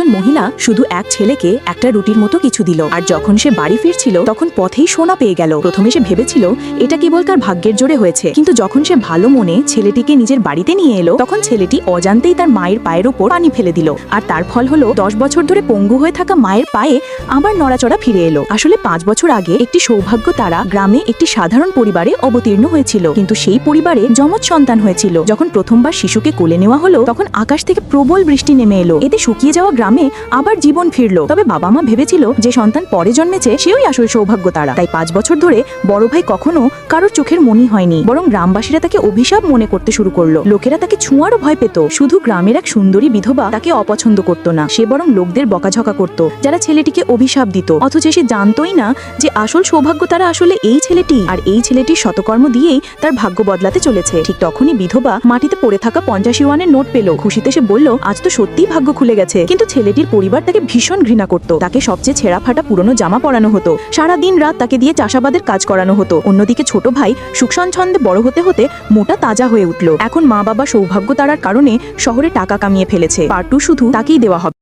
একজন মহিলা শুধু এক ছেলেকে একটা রুটির মতো কিছু দিল। আর যখন সে বাড়ি ফিরছিল, তখন পথেই সোনা পেয়ে গেল। প্রথমে সে ভেবেছিল, এটা কেবল তার ভাগ্যের জোরে হয়েছে। কিন্তু যখন সে ভালো মনে ছেলেটিকে নিজের বাড়িতে নিয়ে এলো, তখন ছেলেটি অজান্তেই তার মায়ের পায়ের উপর পানি ফেলে দিল। আর তার ফল হলো, দশ বছর ধরে পঙ্গু হয়ে থাকা মায়ের পায়ে আবার নড়াচড়া ফিরে এলো। আসলে পাঁচ বছর আগে একটি সৌভাগ্য তারা গ্রামে একটি সাধারণ পরিবারে অবতীর্ণ হয়েছিল। কিন্তু সেই পরিবারে যমজ সন্তান হয়েছিল। যখন প্রথমবার শিশুকে কোলে নেওয়া হলো, তখন আকাশ থেকে প্রবল বৃষ্টি নেমে এলো। এতে শুকিয়ে যাওয়া গ্রামে আবার জীবন ফিরলো। তবে বাবা মা ভেবেছিল যে সন্তান পরে জন্মেছে সেও আসল সৌভাগ্য তারা। তাই পাঁচ বছর ধরে বড় ভাই কখনো কারোর চোখের মনি হয়নি, বরং গ্রামবাসীরা তাকে অভিশাপ মনে করতে শুরু করল। লোকেরা তাকে ছুঁয়ারও ভয় পেত। শুধু গ্রামের এক সুন্দরী বিধবা তাকে অপছন্দ করত না, সে বরং লোকদের বকাঝকা করত। যারা ছেলেটিকে অভিশাপ দিত, অথচ সে জানতোই না যে আসল সৌভাগ্য তারা আসলে এই ছেলেটি, আর এই ছেলেটির শতকর্ম দিয়েই তার ভাগ্য বদলাতে চলেছে। ঠিক তখনই বিধবা মাটিতে পড়ে থাকা পঞ্চাশ ইউয়ানের নোট পেল। খুশিতে সে বলল, আজ তো সত্যিই ভাগ্য খুলে গেছে। কিন্তু ছেলেটির পরিবার তাকে ভীষণ ঘৃণা করত। তাকে সবচেয়ে ছেঁড়া ফাটা পুরনো জামা পরানো হতো। সারা দিন রাত তাকে দিয়ে চাষাবাদের কাজ করানো হতো। অন্যদিকে ছোট ভাই সুখসন ছন্দে বড় হতে হতে মোটা তাজা হয়ে উঠল। এখন মা বাবা সৌভাগ্য তারার কারণে শহরে টাকা কামিয়ে ফেলেছে। পার্টু শুধু তাকেই দেওয়া হবে।